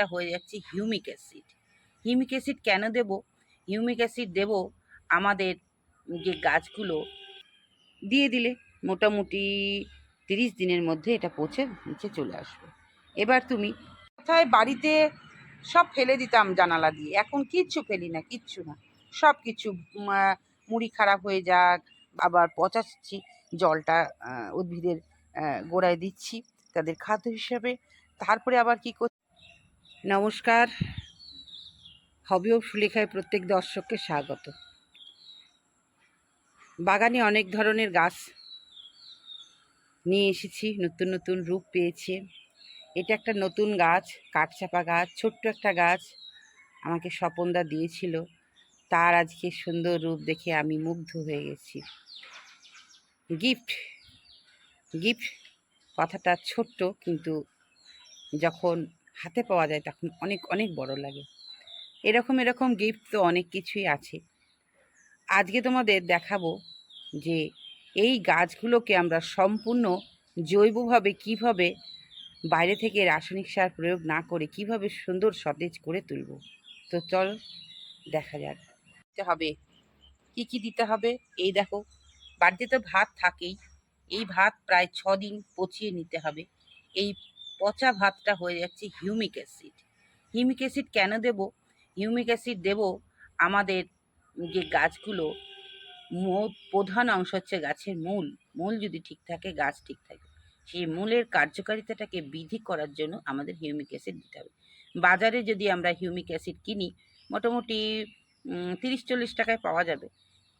ভাতটা হয়ে যাচ্ছে হিউমিক অ্যাসিড। হিউমিক অ্যাসিড কেন দেব? হিউমিক অ্যাসিড দেব আমাদের যে গাছগুলো দিয়ে দিলে মোটামুটি তিরিশ দিনের মধ্যে এটা পচে নিচে চলে আসবে। এবার তুমি কোথায় বাড়িতে সব ফেলে দিতাম জানালা দিয়ে। এখন কিচ্ছু ফেলি না, কিচ্ছু না। সব কিছু মুড়ি খারাপ হয়ে যাক, আবার পচাচ্ছি, জলটা উদ্ভিদের গোড়ায় দিচ্ছি তাদের খাদ্য হিসাবে। তারপরে আবার কি কর নমস্কার। হবি ও সুলেখায় প্রত্যেক দর্শককে স্বাগত। বাগানে অনেক ধরনের গাছ নিয়ে এসেছি, নতুন নতুন রূপ পেয়েছে। এটা একটা নতুন গাছ, কাঠচাপা গাছ, ছোট্ট একটা গাছ আমাকে স্বপনদা দিয়েছিল। তার আজকে সুন্দর রূপ দেখে আমি মুগ্ধ হয়ে গেছি। গিফট গিফট কথাটা ছোট্ট কিন্তু যখন হাতে পাওয়া যায় তখন অনেক অনেক বড় লাগে। এরকম এরকম গিফট তো অনেক কিছুই আছে। আজকে তোমাদের দেখাবো যে এই গাছগুলোকে আমরা সম্পূর্ণ জৈবভাবে কীভাবে বাইরে থেকে রাসায়নিক সার প্রয়োগ না করে কীভাবে সুন্দর সতেজ করে তুলব। তো চল, দেখা যাক। দিতে হবে। কি কি দিতে হবে? এই দেখো, বাড়িতে তো ভাত থাকেই। এই ভাত প্রায় ছ দিন পচিয়ে নিতে হবে। এই পচা ভাতটা হয়ে যাচ্ছে হিউমিক অ্যাসিড। হিউমিক অ্যাসিড কেন দেব? হিউমিক অ্যাসিড দেব আমাদের যে গাছগুলো প্রধান অংশ হচ্ছে গাছের মূল। মূল যদি ঠিক থাকে, গাছ ঠিক থাকে। সেই মূলের কার্যকারিতাটাকে বৃদ্ধি করার জন্য আমাদের হিউমিক অ্যাসিড দিতে হবে। বাজারে যদি আমরা হিউমিক অ্যাসিড কিনি, মোটামুটি তিরিশ চল্লিশ টাকায় পাওয়া যাবে।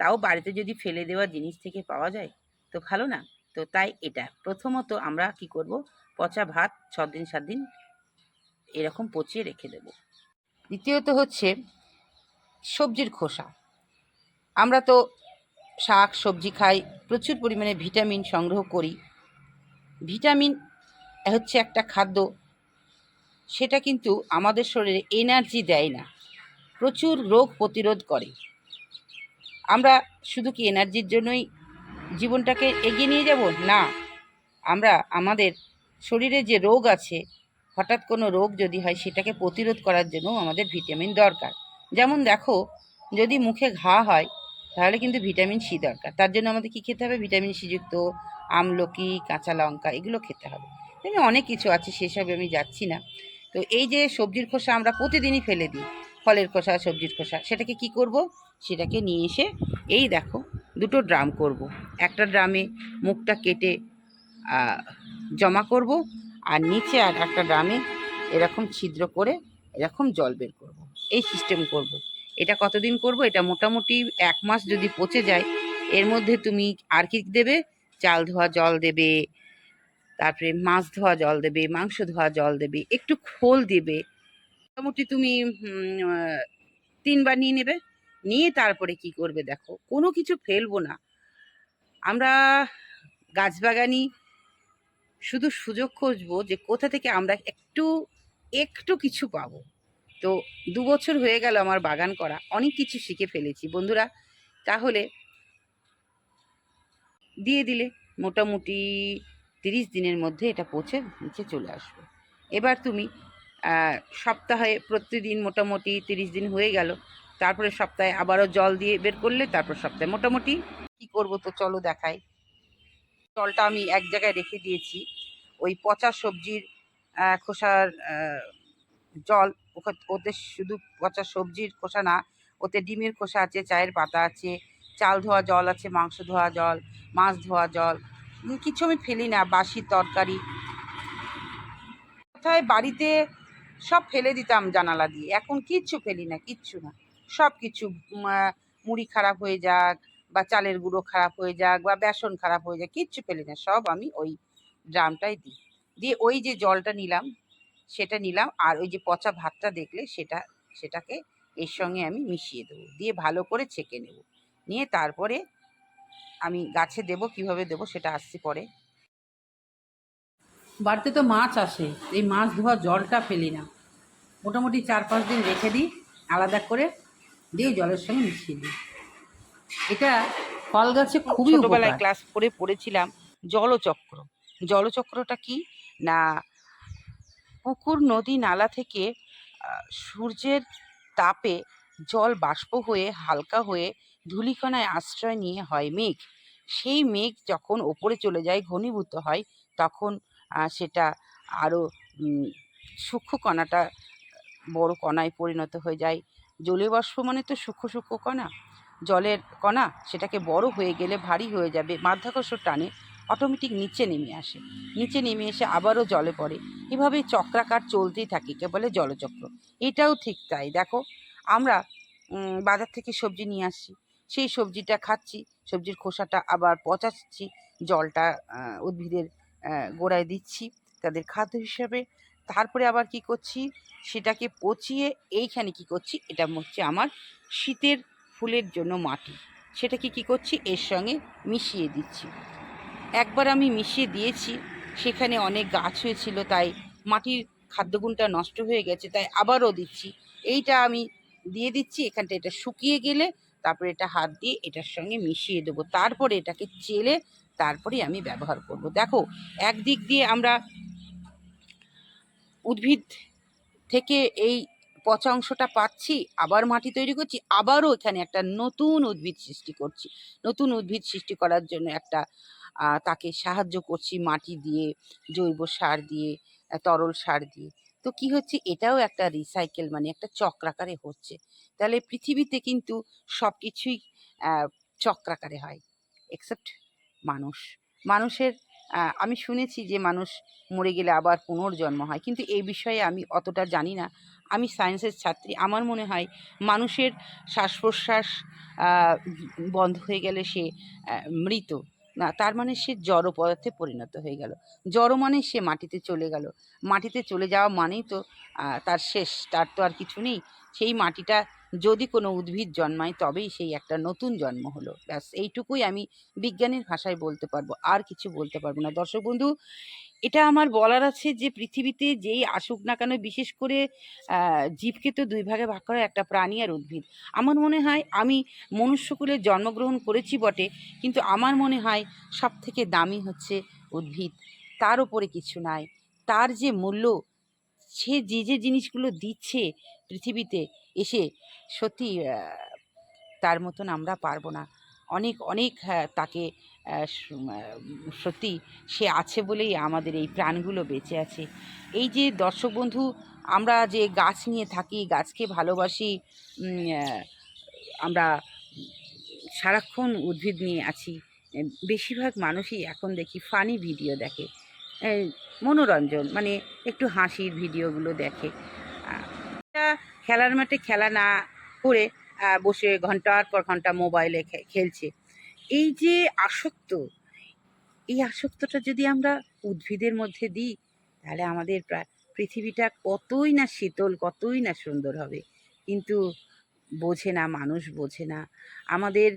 তাও বাড়িতে যদি ফেলে দেওয়া জিনিস থেকে পাওয়া যায়, তো ভালো না। তো তাই এটা। প্রথমত আমরা কি করব? পচা ভাত ছ দিন সাত দিন এরকম পচিয়ে রেখে দেব। দ্বিতীয়ত হচ্ছে সবজির খোসা। আমরা তো শাক, সবজি খাই, প্রচুর পরিমাণে ভিটামিন সংগ্রহ করি। ভিটামিন হচ্ছে একটা খাদ্য, সেটা কিন্তু আমাদের শরীরে এনার্জি দেয় না, প্রচুর রোগ প্রতিরোধ করে। আমরা শুধু কি এনার্জির জন্যই জীবনটাকে এগিয়ে নিয়ে যাব? না, আমরা আমাদের শরীরে যে রোগ আছে, হঠাৎ কোনো রোগ যদি হয়, সেটাকে প্রতিরোধ করার জন্য আমাদের ভিটামিন দরকার। যেমন দেখো, যদি মুখে ঘা হয়, তাহলে কিন্তু ভিটামিন সি দরকার। তার জন্য আমাদের কী খেতে হবে? ভিটামিন সি যুক্ত আমলকি, কাঁচা লঙ্কা, এগুলো খেতে হবে। এমনি অনেক কিছু আছে, সেসবে আমি যাচ্ছি না। তো এই যে সবজির খোসা আমরা প্রতিদিনই ফেলে দিই। ফলের খোসা, সবজির খোসা, সেটাকে কি করব? সেটাকে নিয়ে এসে এই দেখো, দুটো ড্রাম করব। একটা ড্রামে মুখটা কেটে জমা করব আর নিচে আর একটা ড্রামে এরকম ছিদ্র করে এরকম জল বের করব। এই সিস্টেম করব। এটা কতদিন করব? এটা মোটামুটি এক মাস যদি পচে যায়, এর মধ্যে তুমি আর কি দেবে? চাল ধোয়া জল দেবে, তারপরে মাছ ধোয়া জল দেবে, মাংস ধোয়া জল দেবে, একটু খোল দেবে। মোটামুটি তুমি তিনবার নিয়ে নেবে। নিয়ে তারপরে কি করবে দেখো? কোনো কিছু ফেলব না। আমরা গাছবাগানি শুধু সুযোগ খুঁজবো যে কোথা থেকে আমরা একটু একটু কিছু পাবো। তো দু বছর হয়ে গেল আমার বাগান করা, অনেক কিছু শিখে ফেলেছি। বন্ধুরা, তাহলে দিয়ে দিলে মোটামুটি তিরিশ দিনের মধ্যে এটা পচে নিচে চলে আসবে। এবার তুমি সপ্তাহে প্রতিদিন মোটামুটি তিরিশ দিন হয়ে গেল, তারপরে সপ্তাহে আবারও জল দিয়ে বের করলে তারপর সপ্তাহে মোটামুটি কি করব তো চলো দেখাই। জলটা আমি এক জায়গায় রেখে দিয়েছি। ওই পচা সবজির খোসার জল ওতে শুধু পচা সবজির খোসা না, ওতে ডিমের খোসা আছে, চায়ের পাতা আছে, চাল ধোয়া জল আছে, মাংস ধোয়া জল, মাছ ধোয়া জল কিছু আমি ফেলি না, বাসি তরকারি। কোথায় বাড়িতে সব ফেলে দিতাম জানালা দিয়ে, এখন কিচ্ছু ফেলি না, কিচ্ছু না। সব কিছু মুড়ি খারাপ হয়ে যাক বা চালের গুঁড়ো খারাপ হয়ে যাক বা বেসন খারাপ হয়ে যাক, কিচ্ছু ফেলি না, সব আমি ওই ড্রামটাই দিই। দিয়ে ওই যে জলটা নিলাম, সেটা নিলাম আর ওই যে পচা ভাতটা দেখলে সেটা, সেটাকে এর সঙ্গে আমি মিশিয়ে দেবো। দিয়ে ভালো করে ছেঁকে নেব। নিয়ে তারপরে আমি গাছে দেবো, কীভাবে দেবো সেটা আসছে পরে। বাড়িতে তো মাছ আসে, এই মাছ ধোয়া জলটা ফেলি না। মোটামুটি চার পাঁচ দিন রেখে দিই, আলাদা করে দিয়ে জলের সঙ্গে মিশিয়ে দিই। এটা ফল গাছে খুবই ছোটবেলায় ক্লাস ফোরে পড়েছিলাম, জলচক্র। জলচক্রটা কি? না, পুকুর নদী নালা থেকে সূর্যের তাপে জল বাষ্প হয়ে হালকা হয়ে ধূলিকণায় আশ্রয় নিয়ে হয় মেঘ। সেই মেঘ যখন ওপরে চলে যায়, ঘনীভূত হয়, তখন সেটা আরও সূক্ষ্ম কণাটা বড় কণায় পরিণত হয়ে যায়। জলীয় বাষ্প মানে তো সূক্ষ্ম সূক্ষ্ম কণা। জলের কণা সেটাকে বড় হয়ে গেলে ভারী হয়ে যাবে, মাধ্যাকর্ষণ টানে অটোমেটিক নিচে নেমে আসে। নিচে নেমে এসে আবারও জলে পড়ে। এভাবে চক্রাকার চলতেই থাকে কে বলে জলচক্র। এটাও ঠিক তাই। দেখো, আমরা বাজার থেকে সবজি নিয়ে আসছি। সেই সবজিটা খাচ্ছি, সবজির খোসাটা আবার পচাচ্ছি, জলটা উদ্ভিদের গোড়ায় দিচ্ছি তাদের খাদ্য হিসাবে। তারপরে আবার কি করছি? সেটাকে পচিয়ে এইখানে কি করছি? এটা হচ্ছে আমার শীতের ফুলের জন্য মাটি। সেটাকে কি করছি? এর সঙ্গে মিশিয়ে দিচ্ছি। একবার আমি মিশিয়ে দিয়েছি, সেখানে অনেক গাছ হয়েছিল, তাই মাটির খাদ্যগুণটা নষ্ট হয়ে গেছে, তাই আবারও দিচ্ছি। এইটা আমি দিয়ে দিচ্ছি, এখানটা এটা শুকিয়ে গেলে তারপরে এটা হাত দিয়ে এটার সঙ্গে মিশিয়ে দেবো। তারপরে এটাকে চেলে তারপরে আমি ব্যবহার করব। দেখো, একদিক দিয়ে আমরা উদ্ভিদ থেকে এই পচা অংশটা পাচ্ছি, আবার মাটি তৈরি করছি, আবারও এখানে একটা নতুন উদ্ভিদ সৃষ্টি করছি। নতুন উদ্ভিদ সৃষ্টি করার জন্য একটা তাকে সাহায্য করছি মাটি দিয়ে, জৈব সার দিয়ে তরল সার দিয়ে। তো কি হচ্ছে? এটাও একটা রিসাইকেল মানে একটা চক্রাকারে হচ্ছে। তাহলে পৃথিবীতে কিন্তু সব কিছুই চক্রাকারে হয় এক্সেপ্ট মানুষ। মানুষের আমি শুনেছি যে মানুষ মরে গেলে আবার পুনর্জন্ম হয়, কিন্তু এই বিষয়ে আমি অতটা জানি না। আমি সায়েন্সের ছাত্রী। আমার মনে হয় মানুষের শ্বাস প্রশ্বাস বন্ধ হয়ে গেলে সে মৃত। না, তার মানে সে জড় পদার্থে পরিণত হয়ে গেল। জড় মানে সে মাটিতে চলে গেল। মাটিতে চলে যাওয়া মানেই তো তার শেষ। তার তো আর কিছু নেই। সেই মাটিটা যদি কোনো উদ্ভিদ জন্মায়, তবেই সেই একটা নতুন জন্ম হলো। ব্যাস, এইটুকুই আমি বিজ্ঞানের ভাষায় বলতে পারব। আর কিছু বলতে পারব না। দর্শক বন্ধু এটা আমার বলার আছে যে পৃথিবীতে যেই আসুক না কেন বিশেষ করে জীবকে তো দুই ভাগে ভাগ করা একটা প্রাণী আর উদ্ভিদ। আমার মনে হয় আমি মনুষ্যকুলে জন্মগ্রহণ করেছি বটে কিন্তু আমার মনে হয় সব থেকে দামি হচ্ছে উদ্ভিদ। তার উপরে কিছু নাই। তার যে মূল্য সে যে যে জিনিসগুলো দিচ্ছে পৃথিবীতে এসে সত্যি তার মতন আমরা পারব না। অনেক অনেক হ্যাঁ, তাকে সত্যি সে আছে বলেই আমাদের এই প্রাণগুলো বেঁচে আছে। এই যে দর্শক বন্ধু, আমরা যে গাছ নিয়ে থাকি, গাছকে ভালোবাসি আমরা সারাক্ষণ উদ্ভিদ নিয়ে আছি বেশিরভাগ মানুষই এখন দেখি ফানি ভিডিও দেখে মনোরঞ্জন মানে একটু হাসির ভিডিওগুলো দেখে। খেলার মাঠে খেলা না করে বসে ঘণ্টার পর ঘণ্টা মোবাইলে খেলছে। এই যে আসক্ত, এই আসক্তটা যদি আমরা উদ্ভিদের মধ্যে দিই, তাহলে আমাদের পৃথিবীটা কতই না শীতল, কতই না সুন্দর হবে। কিন্তু বোঝে না, মানুষ বোঝে না। আমাদের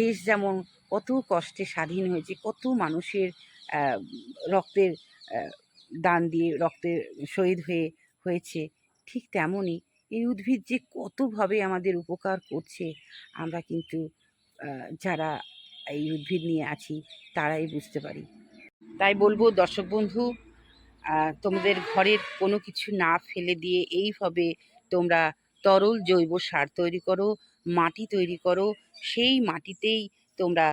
দেশ যেমন কত কষ্টে স্বাধীন হয়েছে, কত মানুষের রক্তের দান দিয়ে রক্তের শহীদ হয়ে, হয়েছে, ঠিক তেমনই এই উদ্ভিদ যে কতভাবে আমাদের উপকার করছে, আমরা কিন্তু যারা এই উদ্ভিদ নিয়ে আছি, তারাই বুঝতে পারি। তাই বলব, দর্শক বন্ধু তোমাদের ঘরের কোনো কিছু না ফেলে দিয়ে এইভাবে তোমরা তরল জৈব সার তৈরি করো, মাটি তৈরি করো, সেই মাটিতেই তোমরা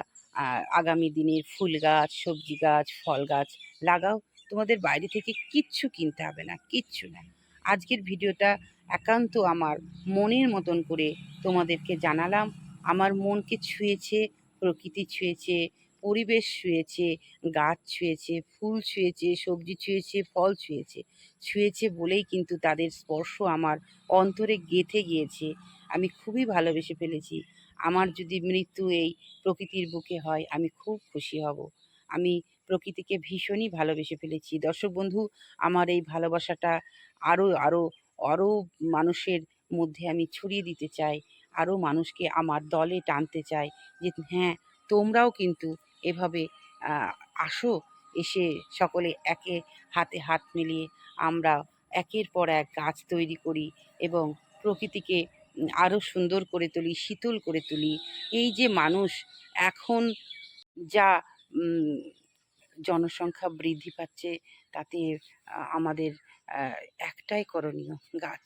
আগামী দিনের ফুল গাছ, সবজি গাছ, ফল গাছ লাগাও। তোমাদের বাইরে থেকে কিচ্ছু কিনতে হবে না, কিচ্ছু না। আজকের ভিডিওটা একান্ত আমার মনের মতন করে তোমাদেরকে জানালাম। আমার মনকে ছুঁয়েছে, প্রকৃতি ছুঁয়েছে, পরিবেশ ছুঁয়েছে, গাছ ছুঁয়েছে, ফুল ছুঁয়েছে, সবজি ছুঁয়েছে, ফল ছুঁয়েছে। ছুঁয়েছে বলেই কিন্তু তাদের স্পর্শ আমার অন্তরে গেঁথে গিয়েছে। আমি খুবই ভালোবেসে ফেলেছি। আমার যদি মৃত্যু এই প্রকৃতির বুকে হয়, আমি খুব খুশি হব। আমি প্রকৃতিকে ভীষণই ভালোবেসে ফেলেছি। দর্শক বন্ধু, আমার এই ভালোবাসাটা আরও আরও আরও মানুষের মধ্যে আমি ছড়িয়ে দিতে চাই। আরও মানুষকে আমার দলে টানতে চাই যে হ্যাঁ তোমরাও কিন্তু এভাবে আসো, এসে সকলে একে হাতে হাত মিলিয়ে আমরা একের পর এক গাছ তৈরি করি এবং প্রকৃতিকে আরও সুন্দর করে তুলি, শীতল করে তুলি এই যে মানুষ এখন যা জনসংখ্যা বৃদ্ধি পাচ্ছে, তাতে আমাদের একটাই করণীয়, গাছ।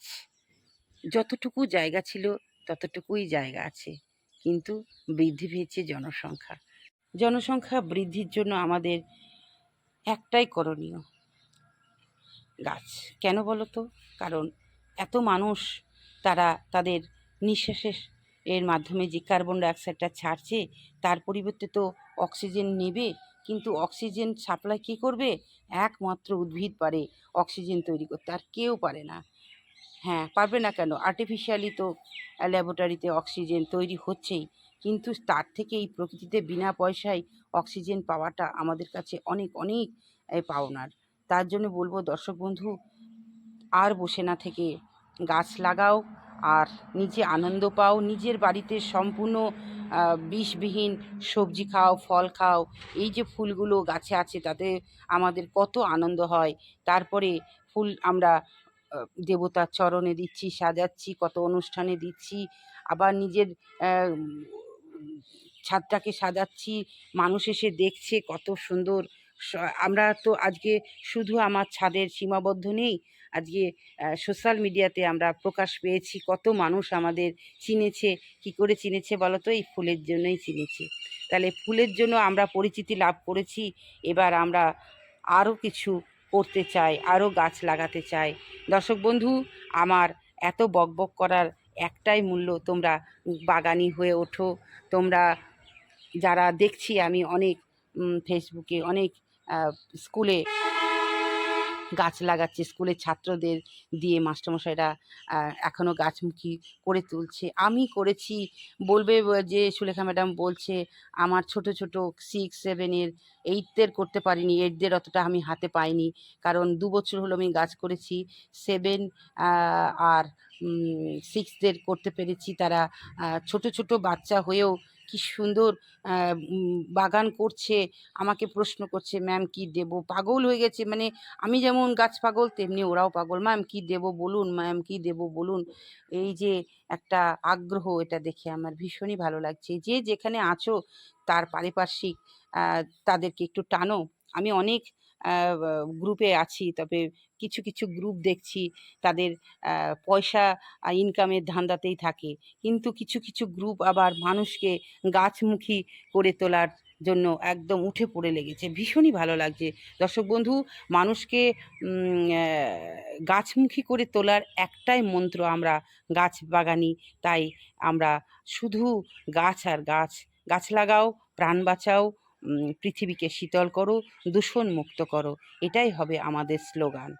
যতটুকু জায়গা ছিল ততটুকুই জায়গা আছে। কিন্তু বৃদ্ধি পেয়েছে জনসংখ্যা। জনসংখ্যা বৃদ্ধির জন্য আমাদের একটাই করণীয় গাছ। কেন বলো তো? কারণ এত মানুষ তারা তাদের নিঃশ্বাসের এর মাধ্যমে যে কার্বন ডাইঅক্সাইডটা ছাড়ছে, তার পরিবর্তে তো অক্সিজেন নেবে কিন্তু অক্সিজেন সাপ্লাই কী করবে? একমাত্র উদ্ভিদ পারে অক্সিজেন তৈরি করতে আর কেউ পারে না। হ্যাঁ, পারবে না কেন? আর্টিফিশিয়ালি তো ল্যাবরেটরিতে অক্সিজেন তৈরি হচ্ছেই। কিন্তু তার থেকে এই প্রকৃতিতে বিনা পয়সায় অক্সিজেন পাওয়াটা আমাদের কাছে অনেক, অনেক পাওনার। তার জন্য বলব দর্শক বন্ধু আর বসে না থেকে গাছ লাগাও আর নিজে আনন্দ পাও। নিজের বাড়িতে সম্পূর্ণ বিষবিহীন সবজি খাও, ফল খাও। এই যে ফুলগুলো গাছে আছে তাতে আমাদের কত আনন্দ হয়। তারপরে ফুল আমরা দেবতার চরণে দিচ্ছি, সাজাচ্ছি, কত অনুষ্ঠানে দিচ্ছি। আবার নিজের ছাদটাকে সাজাচ্ছি। মানুষ এসে দেখছে কত সুন্দর আমরা তো আজকে শুধু আমার ছাদের সীমাবদ্ধ নেই। আজকে সোশ্যাল মিডিয়াতে আমরা প্রকাশ পেয়েছি। কত মানুষ আমাদের চিনেছে। কী করে চিনেছে বলো তো? এই ফুলের জন্যই চিনেছে। তাহলে ফুলের জন্য আমরা পরিচিতি লাভ করেছি। এবার আমরা আরও কিছু করতে চাই, আরও গাছ লাগাতে চাই। দর্শক বন্ধু আমার এত বকবক করার একটাই মূল্য তোমরা বাগানি হয়ে ওঠো। তোমরা যারা দেখছি আমি অনেক ফেসবুকে অনেক স্কুলে গাছ লাগাচ্ছে। স্কুলের ছাত্রদের দিয়ে মাস্টারমশাইরা এখনও গাছমুখী করে তুলছে। আমি করেছি বলবে যে সুলেখা ম্যাডাম বলছে আমার ছোট, ছোট সিক্স সেভেনের এইটদের করতে পারিনি। এইটদের অতটা আমি হাতে পাইনি। কারণ দু বছর হলো আমি গাছ করেছি। সেভেন আর সিক্সদের করতে পেরেছি। তারা ছোট, ছোট বাচ্চা হয়েও কি সুন্দর বাগান করছে। আমাকে প্রশ্ন করছে, "ম্যাম কি দেব পাগল হয়ে গেছে। মানে আমি যেমন গাছ পাগল তেমনি ওরাও পাগল। "ম্যাম কি দেব বলুন, ম্যাম কি দেব বলুন?" এই যে একটা আগ্রহ এটা দেখে আমার ভীষণই ভালো লাগছে। যে যেখানে আছো তার পারিপার্শ্বিক তাদেরকে একটু টানো। আমি অনেক গ্রুপে আছি। তবে কিছু, কিছু গ্রুপ দেখছি তাদের পয়সা ইনকামের ধান্দাতেই থাকে। কিন্তু কিছু, কিছু গ্রুপ আবার মানুষকে গাছমুখী করে তোলার জন্য একদম উঠে পড়ে লেগেছে। ভীষণই ভালো লাগছে। দর্শক বন্ধু মানুষকে গাছমুখী করে তোলার একটাই মন্ত্র আমরা গাছ বাগানি। তাই আমরা শুধু গাছ আর গাছ। গাছ লাগাও, প্রাণ বাঁচাও, পৃথিবীকে শীতল করো, দূষণমুক্ত করো। এটাই হবে আমাদের স্লোগান।